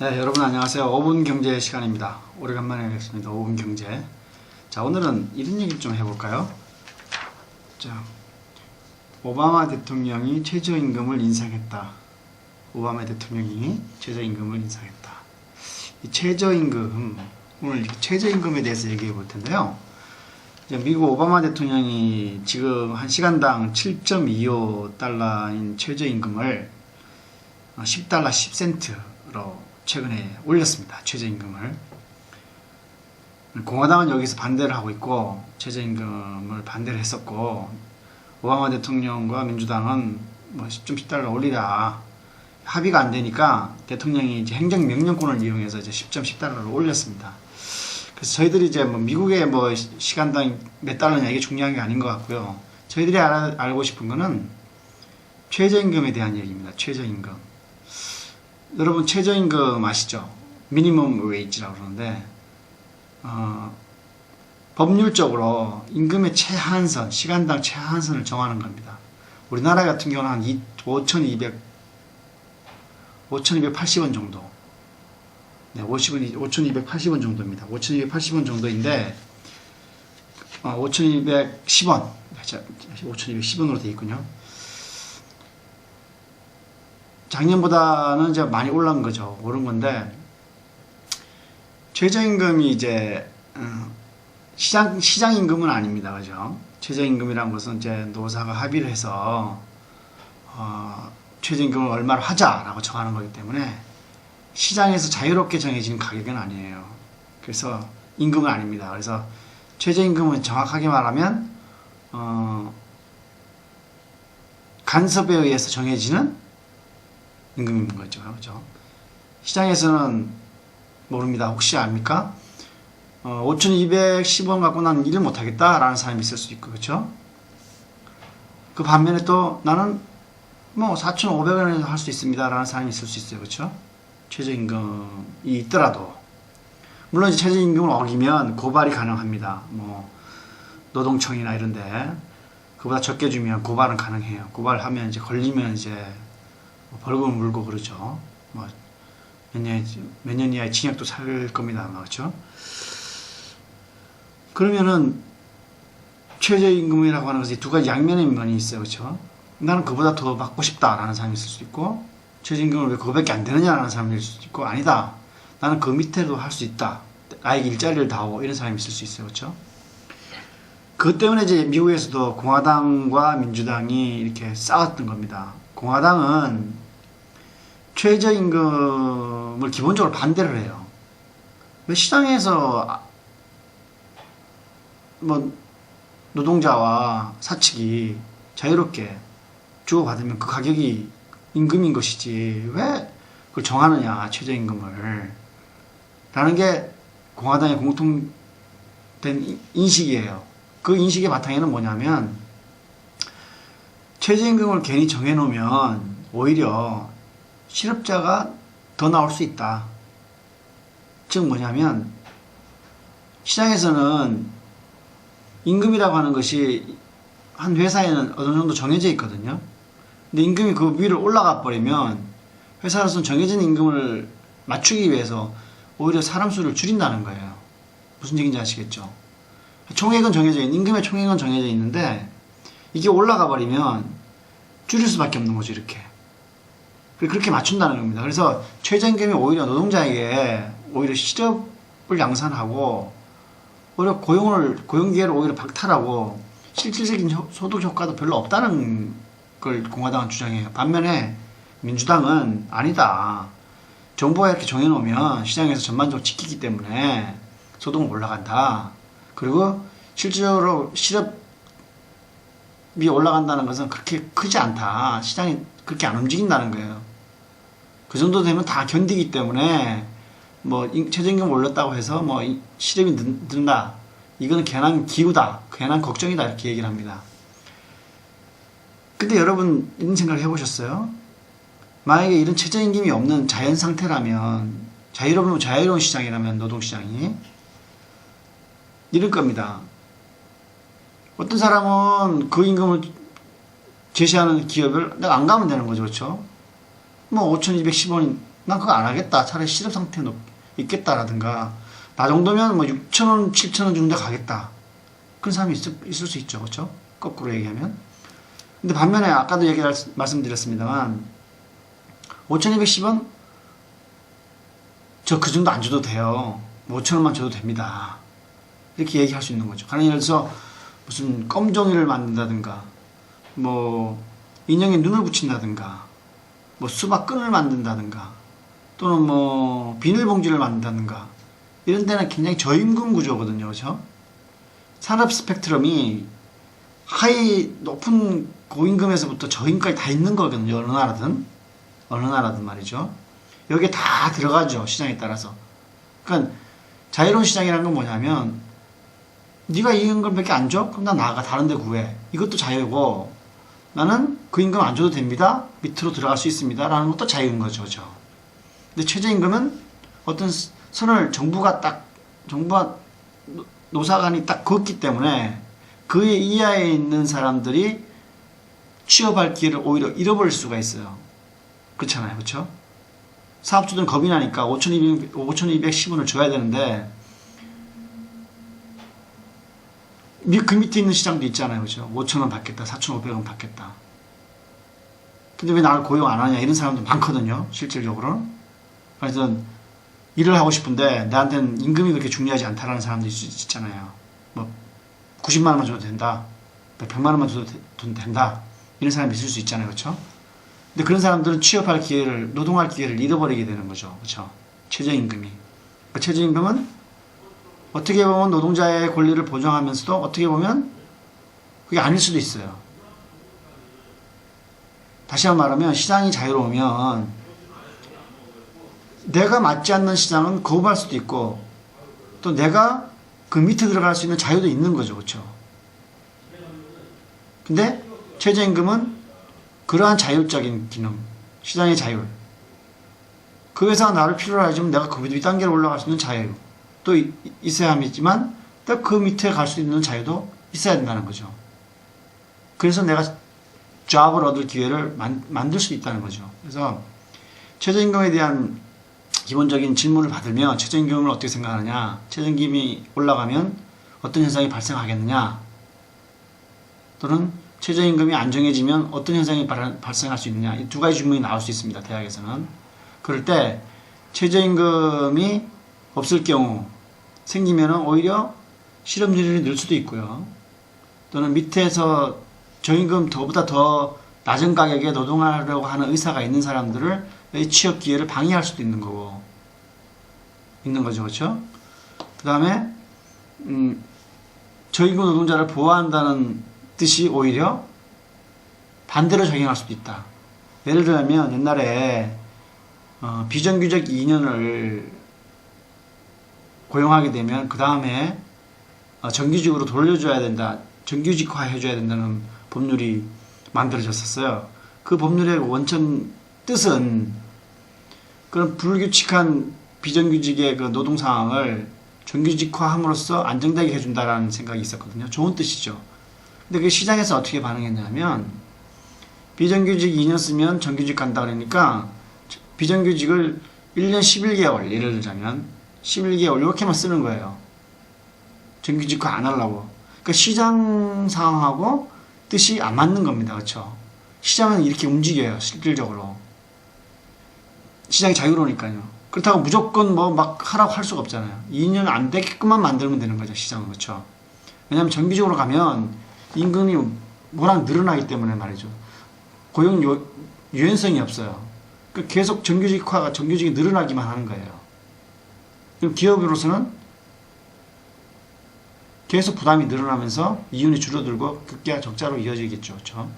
네, 여러분 안녕하세요. 5분 경제 시간입니다. 오래간만에 뵙습니다. 5분 경제. 자, 오늘은 이런 얘기를 좀 해볼까요? 자, 오바마 대통령이 최저임금을 인상했다. 오바마 대통령이 최저임금을 인상했다. 이 최저임금, 오늘 최저임금에 대해서 얘기해 볼 텐데요. 미국 오바마 대통령이 지금 한 시간당 7.25달러인 최저임금을 10달러 10센트로 최근에 올렸습니다. 최저임금을. 공화당은 여기서 반대를 하고 있고 최저임금을 반대를 했었고 오바마 대통령과 민주당은 뭐 10.10달러 올리라 합의가 안 되니까 대통령이 이제 행정명령권을 이용해서 이제 10.10달러를 올렸습니다. 그래서 저희들이 이제 뭐 미국의 뭐 시- 시간당 몇 달러냐 이게 중요한 게 아닌 것 같고요. 저희들이 알아, 알고 싶은 거는 최저임금에 대한 얘기입니다. 최저임금. 여러분 최저임금 아시죠? 미니멈 웨이지라고 그러는데 어, 법률적으로 임금의 최한선, 시간당 최한선을 정하는 겁니다. 우리나라 같은 경우는 한 5,200, 5,280원 정도. 네, 50원, 5,280원 정도입니다. 5,280원 정도인데, 어, 5,210원. 5,210원으로 되어 있군요. 작년보다는 이제 많이 올라온 거죠. 오른 건데, 최저임금이 이제, 어, 시장, 시장 임금은 아닙니다. 그죠? 최저임금이란 것은 이제 노사가 합의를 해서, 어, 최저임금을 얼마로 하자라고 정하는 거기 때문에, 시장에서 자유롭게 정해지는 가격은 아니에요. 그래서 임금은 아닙니다. 그래서 최저임금은 정확하게 말하면, 어, 간섭에 의해서 정해지는 임금인 거죠. 그죠? 시장에서는 모릅니다. 혹시 압니까? 어, 5,210원 갖고 나는 일을 못하겠다라는 사람이 있을 수 있고, 그렇죠? 그 반면에 또 나는 뭐 4,500원에서 할 수 있습니다라는 사람이 있을 수 있어요, 그렇죠? 최저임금이 있더라도 물론 이제 최저임금을 어기면 고발이 가능합니다. 뭐 노동청이나 이런데 그보다 적게 주면 고발은 가능해요. 고발하면 이제 걸리면 이제 뭐 벌금을 물고 그러죠. 뭐 몇 년, 몇년 이하의 징역도 살 겁니다. 아마 그렇죠? 그러면은 최저임금이라고 하는 것이 두 가지 양면의 면이 있어요. 그렇죠? 나는 그보다 더 받고 싶다라는 사람이 있을 수 있고 최저임금을 왜 그거밖에 안 되느냐라는 있을 수도 있고 아니다. 나는 그 밑에도 할 수 있다. 나에게 일자리를 다오 이런 사람이 있을 수 있어요. 그렇죠? 그것 때문에 이제 미국에서도 공화당과 민주당이 이렇게 싸웠던 겁니다. 공화당은 최저임금을 기본적으로 반대를 해요. 왜 시장에서 아- 뭐 노동자와 사측이 자유롭게 주고받으면 그 가격이 임금인 것이지 왜 그걸 정하느냐 최저임금을 라는 게 공화당의 공통된 인- 인식이에요. 그 인식의 바탕에는 뭐냐면 최저임금을 괜히 정해놓으면 오히려 실업자가 더 나올 수 있다. 즉 뭐냐면 시장에서는 임금이라고 하는 것이 한 회사에는 어느 정도 정해져 있거든요. 근데 임금이 그 위로 올라가 버리면 회사로서는 정해진 임금을 맞추기 위해서 오히려 사람 수를 줄인다는 거예요. 무슨 얘기인지 아시겠죠? 총액은 정해져 있는 임금의 총액은 정해져 있는데 이게 올라가 버리면 줄일 수밖에 없는 거죠 이렇게. 그렇게 맞춘다는 겁니다. 그래서 최저임금이 오히려 노동자에게 오히려 실업을 양산하고 오히려 고용을 고용 기회를 오히려 박탈하고 실질적인 효- 소득 효과도 별로 없다는 걸 공화당은 주장해요. 반면에 민주당은 아니다. 정부가 이렇게 정해놓으면 시장에서 전반적으로 지키기 때문에 소득은 올라간다. 그리고 실질적으로 실업 이 올라간다는 것은 그렇게 크지 않다. 시장이 그렇게 안 움직인다는 거예요. 그 정도 되면 다 견디기 때문에 뭐 임- 최저임금 올렸다고 해서 뭐 이- 실업이 는- 는다. 이거는 괜한 기우다. 괜한 걱정이다. 이렇게 얘기를 합니다. 근데 여러분 이런 생각을 해보셨어요? 만약에 이런 최저임금이 없는 자연 상태라면 자유로운 자유로운 시장이라면 노동시장이 이럴 겁니다. 어떤 사람은 그 임금을 제시하는 기업을 내가 안 가면 되는 거죠, 그렇죠? 뭐 5,210원 난 그거 안 하겠다. 차라리 실업 상태에 놓- 있겠다라든가 나 정도면 뭐 6천 원, 7천 원 정도 가겠다. 그런 사람이 있을, 있을 수 있죠, 그렇죠? 거꾸로 얘기하면. 근데 반면에 아까도 얘기 말씀드렸습니다만 5,210원 저 그 정도 안 줘도 돼요. 뭐 5천 원만 줘도 됩니다. 이렇게 얘기할 수 있는 거죠. 가령 예를 들어서 무슨 껌종이를 만든다든가 뭐 인형에 눈을 붙인다든가 뭐 수박 끈을 만든다든가 또는 뭐 비닐봉지를 만든다든가 이런 데는 굉장히 저임금 구조거든요. 그렇죠? 산업 스펙트럼이 하이 높은 고임금에서부터 저임금까지 다 있는 거거든요. 어느 나라든 어느 나라든 말이죠. 여기에 다 들어가죠. 시장에 따라서. 그러니까 자유로운 시장이라는 건 뭐냐면 네가 이 임금밖에 안 줘? 그럼 나 나가 다른 데 구해. 이것도 자유고 나는 그 임금 안 줘도 됩니다. 밑으로 들어갈 수 있습니다. 라는 것도 자유인 거죠. 그죠? 근데 최저임금은 어떤 스- 선을 정부가 딱 정부와 노- 노사간이 딱 그었기 때문에 그 이하에 있는 사람들이 취업할 기회를 오히려 잃어버릴 수가 있어요. 그렇잖아요. 그렇죠? 사업주들은 겁이 나니까 5,200, 5,210원을 줘야 되는데 미- 그 밑에 있는 시장도 있잖아요. 그죠? 5,000원 받겠다, 4,500원 받겠다. 근데 왜 나를 고용 안 하냐 이런 사람도 많거든요. 실질적으로. 그래서 일을 하고 싶은데 나한테는 임금이 그렇게 중요하지 않다라는 사람도 있, 있잖아요. 뭐 90만 원만 줘도 된다. 100만 원만 줘도 된다. 이런 사람이 있을 수 있잖아요. 그렇죠? 근데 그런 사람들은 취업할 기회를 노동할 기회를 잃어버리게 되는 거죠. 그렇죠? 최저임금이. 그 최저임금은 어떻게 보면 노동자의 권리를 보장하면서도 어떻게 보면 그게 아닐 수도 있어요. 다시 한 번 말하면 시장이 자유로우면 내가 맞지 않는 시장은 거부할 수도 있고 또 내가 그 밑에 들어갈 수 있는 자유도 있는 거죠. 그렇죠? 근데 최저임금은 그러한 자율적인 기능, 시장의 자율. 그 회사가 나를 필요로 하지만 내가 그 윗단계로 올라갈 수 있는 자유. 또 이- 있어야 함이지만 또그 밑에 갈 수 있는 자유도 있어야 된다는 거죠. 그래서 내가 잡을 얻을 기회를 만, 만들 수 있다는 거죠. 그래서 최저임금에 대한 기본적인 질문을 받으면 최저임금을 어떻게 생각하느냐, 최저임금이 올라가면 어떤 현상이 발생하겠느냐, 또는 최저임금이 안정해지면 어떤 현상이 발- 발생할 수 있느냐, 이 두 가지 질문이 나올 수 있습니다. 대학에서는. 그럴 때 최저임금이 없을 경우 생기면은 오히려 실업률이 늘 수도 있고요. 또는 밑에서 저임금 더보다 더 낮은 가격에 노동하려고 하는 의사가 있는 사람들을 이 취업 기회를 방해할 수도 있는 거고 있는 거죠, 그렇죠? 그 다음에 음, 저임금 노동자를 보호한다는 뜻이 오히려 반대로 적용할 수도 있다. 예를 들면 옛날에 어, 비정규직 2년을 고용하게 되면 그 다음에 어, 정규직으로 돌려줘야 된다. 정규직화 해줘야 된다는 법률이 만들어졌었어요. 그 법률의 원천 뜻은 그런 불규칙한 비정규직의 그 노동 상황을 정규직화함으로써 안정되게 해준다라는 생각이 있었거든요. 좋은 뜻이죠. 근데 그 시장에서 어떻게 반응했냐면 비정규직 2년 쓰면 정규직 간다 그러니까 비정규직을 1년 11개월 예를 들자면 11개월 이렇게만 쓰는 거예요. 정규직화 안 하려고. 그러니까 시장 상황하고 뜻이 안 맞는 겁니다. 그렇죠? 시장은 이렇게 움직여요. 실질적으로. 시장이 자유로우니까요. 그렇다고 무조건 뭐 막 하라고 할 수가 없잖아요. 2년 안 되게끔만 만들면 되는 거죠. 시장은 그렇죠. 왜냐하면 정기적으로 가면 임금이 워낙 늘어나기 때문에 말이죠. 고용 요, 유연성이 없어요. 그 계속 정규직화가 정규직이 늘어나기만 하는 거예요. 그럼 기업으로서는 계속 부담이 늘어나면서 이윤이 줄어들고 극기와 적자로 이어지겠죠. 그렇죠?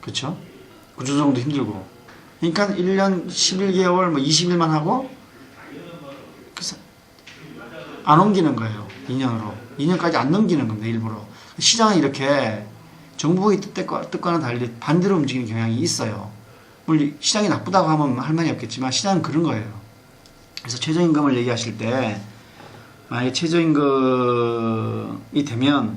그렇죠? 구조조정도 힘들고. 그러니까 1년 11개월 뭐 20일만 하고 안 옮기는 거예요. 2년으로. 2년까지 안 넘기는 겁니다. 일부러. 시장은 이렇게 정부의 뜻과, 뜻과는 달리 반대로 움직이는 경향이 있어요. 물론 시장이 나쁘다고 하면 할 말이 없겠지만 시장은 그런 거예요. 그래서 최저임금을 얘기하실 때 만약에 최저임금이 되면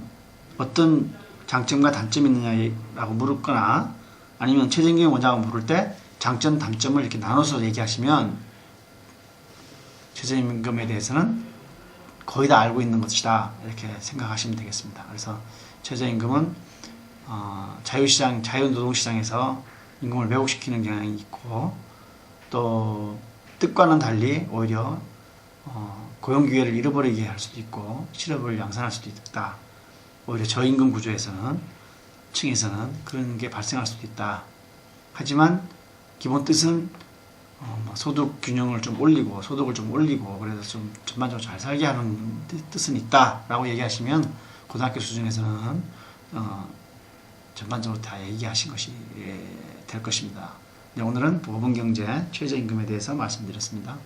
어떤 장점과 단점이 있느냐라고 물었거나 아니면 최저임금이 뭐냐고 물을 때 장점, 단점을 이렇게 나눠서 얘기하시면 최저임금에 대해서는 거의 다 알고 있는 것이다 이렇게 생각하시면 되겠습니다. 그래서 최저임금은 어, 자유시장, 자유노동시장에서 임금을 왜곡시키는 경향이 있고 또 뜻과는 달리 오히려 어, 고용 기회를 잃어버리게 할 수도 있고 실업을 양산할 수도 있다. 오히려 저임금 구조에서는 층에서는 그런 게 발생할 수도 있다. 하지만 기본 뜻은 어, 뭐 소득 균형을 좀 올리고 소득을 좀 올리고 그래서 좀 전반적으로 잘 살게 하는 뜻- 뜻은 있다라고 얘기하시면 고등학교 수준에서는 어, 전반적으로 다 얘기하신 것이 예, 될 것입니다. 네, 오늘은 보건경제 최저임금에 대해서 말씀드렸습니다.